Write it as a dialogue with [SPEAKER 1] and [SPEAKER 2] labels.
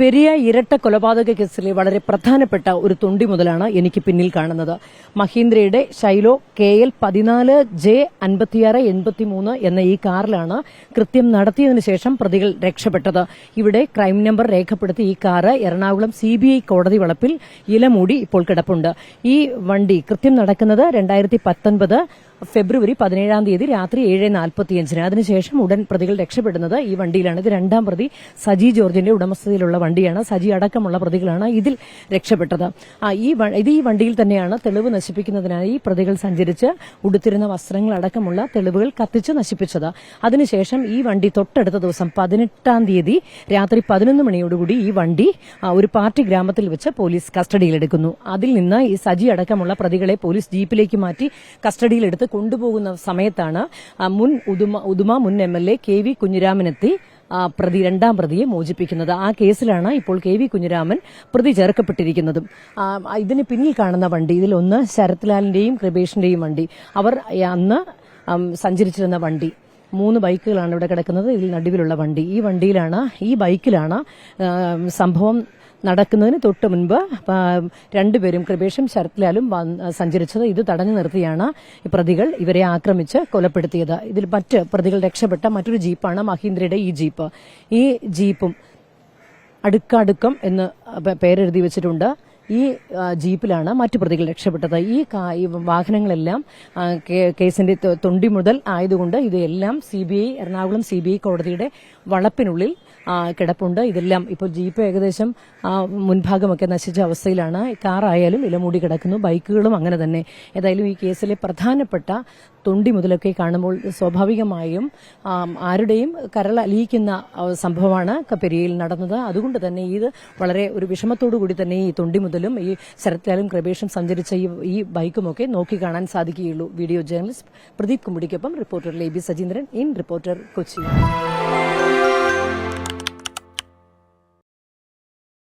[SPEAKER 1] പെരിയ ഇരട്ട കൊലപാതക കേസിലെ വളരെ പ്രധാനപ്പെട്ട ഒരു തൊണ്ടി മുതലാണ് എനിക്ക് പിന്നിൽ കാണുന്നത്. മഹീന്ദ്രയുടെ ശൈലോ കെ എൽ പതിനാല് ജെ അൻപത്തിയാറ് എൺപത്തിമൂന്ന് എന്ന ഈ കാറിലാണ് കൃത്യം നടത്തിയതിനു ശേഷം പ്രതികൾ രക്ഷപ്പെട്ടത്. ഇവിടെ ക്രൈം നമ്പർ രേഖപ്പെടുത്തി ഈ കാറ് എറണാകുളം സി കോടതി വളപ്പിൽ ഇലമൂടി ഇപ്പോൾ കിടപ്പുണ്ട്. ഈ വണ്ടി കൃത്യം നടക്കുന്നത് രണ്ടായിരത്തി പത്തൊൻപത് ഫെബ്രുവരി പതിനേഴാം തീയതി രാത്രി ഏഴ് നാൽപ്പത്തിയഞ്ചിന്. അതിനുശേഷം ഉടൻ പ്രതികൾ രക്ഷപ്പെടുന്നത് ഈ വണ്ടിയിലാണ്. ഇത് രണ്ടാം പ്രതി സജി ജോർജിന്റെ ഉടമസ്ഥതയിലുള്ള വണ്ടിയാണ്. സജി അടക്കമുള്ള പ്രതികളാണ് ഇതിൽ രക്ഷപ്പെട്ടത്. ഈ ഇത് ഈ വണ്ടിയിൽ തന്നെയാണ് തെളിവ് നശിപ്പിക്കുന്നതിനായി പ്രതികൾ സഞ്ചരിച്ച് ഉടുത്തിരുന്ന വസ്ത്രങ്ങൾ അടക്കമുള്ള തെളിവുകൾ കത്തിച്ച് നശിപ്പിച്ചത്. അതിനുശേഷം ഈ വണ്ടി തൊട്ടടുത്ത ദിവസം പതിനെട്ടാം തീയതി രാത്രി പതിനൊന്ന് മണിയോടുകൂടി ഈ വണ്ടി ഒരു പാർട്ടി ഗ്രാമത്തിൽ വെച്ച് പോലീസ് കസ്റ്റഡിയിലെടുക്കുന്നു അതിൽ നിന്ന് ഈ സജി അടക്കമുള്ള പ്രതികളെ പോലീസ് ജീപ്പിലേക്ക് മാറ്റി കസ്റ്റഡിയിലെടുത്ത് കൊണ്ടുപോകുന്ന സമയത്താണ് മുൻ ഉദുമ ഉദുമ മുൻ M L A K V കുഞ്ഞിരാമനെത്തി പ്രതി രണ്ടാം പ്രതിയെ മോചിപ്പിക്കുന്നത്. ആ കേസിലാണ് ഇപ്പോൾ കെ വി കുഞ്ഞിരാമൻ പ്രതി ചേർക്കപ്പെട്ടിരിക്കുന്നതും. ഇതിന് പിന്നിൽ കാണുന്ന വണ്ടി ഇതിലൊന്ന് ശരത്ലാലിന്റെയും കൃപേഷിന്റെയും വണ്ടി. അവർ അന്ന് സഞ്ചരിച്ചിരുന്ന വണ്ടി. മൂന്ന് ബൈക്കുകളാണ് ഇവിടെ കിടക്കുന്നത്. ഇതിൽ നടുവിലുള്ള വണ്ടി. ഈ വണ്ടിയിലാണ് ഈ ബൈക്കിലാണ് സംഭവം നടക്കുന്നതിന് തൊട്ട് മുൻപ് രണ്ടുപേരും കൃപേഷും ശരത്ലാലും സഞ്ചരിച്ചത് ഇത് തടഞ്ഞു നിർത്തിയാണ് പ്രതികൾ ഇവരെ ആക്രമിച്ച് കൊലപ്പെടുത്തിയത്. ഇതിൽ മറ്റ് പ്രതികൾ രക്ഷപ്പെട്ട മറ്റൊരു ജീപ്പാണ് മഹീന്ദ്രയുടെ ഈ ജീപ്പ്. ഈ ജീപ്പും അടുക്കടുക്കം എന്ന് പേരെഴുതി വെച്ചിട്ടുണ്ട്. ഈ ജീപ്പിലാണ് മറ്റു പ്രതികൾ രക്ഷപ്പെട്ടത്. ഈ വാഹനങ്ങളെല്ലാം കേസിന്റെ തൊണ്ടി മുതൽ ആയതുകൊണ്ട് ഇതെല്ലാം C B I Ernakulam C B I കോടതിയുടെ വളപ്പിനുള്ളിൽ കിടപ്പുണ്ട്. ഇതെല്ലാം ഇപ്പോൾ ജീപ്പ് ഏകദേശം മുൻഭാഗമൊക്കെ നശിച്ച അവസ്ഥയിലാണ്. കാറായാലും ഇലമൂടി കിടക്കുന്നു. ബൈക്കുകളും അങ്ങനെ തന്നെ. ഏതായാലും ഈ കേസിലെ പ്രധാനപ്പെട്ട തൊണ്ടി മുതലൊക്കെ കാണുമ്പോൾ സ്വാഭാവികമായും ആരുടെയും കരൾ അലിയിക്കുന്ന സംഭവമാണ് പെരിയയിൽ നടന്നത്. അതുകൊണ്ട് തന്നെ ഇത് വളരെ ഒരു വിഷമത്തോടു കൂടി തന്നെ ഈ തൊണ്ടി മുതലും ഈ ശരത്ലാലും കൃപേഷും സഞ്ചരിച്ച ഈ ബൈക്കുമൊക്കെ നോക്കി കാണാൻ സാധിക്കുകയുള്ളൂ. Video journalist Pradeep കുമ്പിടിക്കൊപ്പം reporter Leby Sajeendran in reporter Kochi.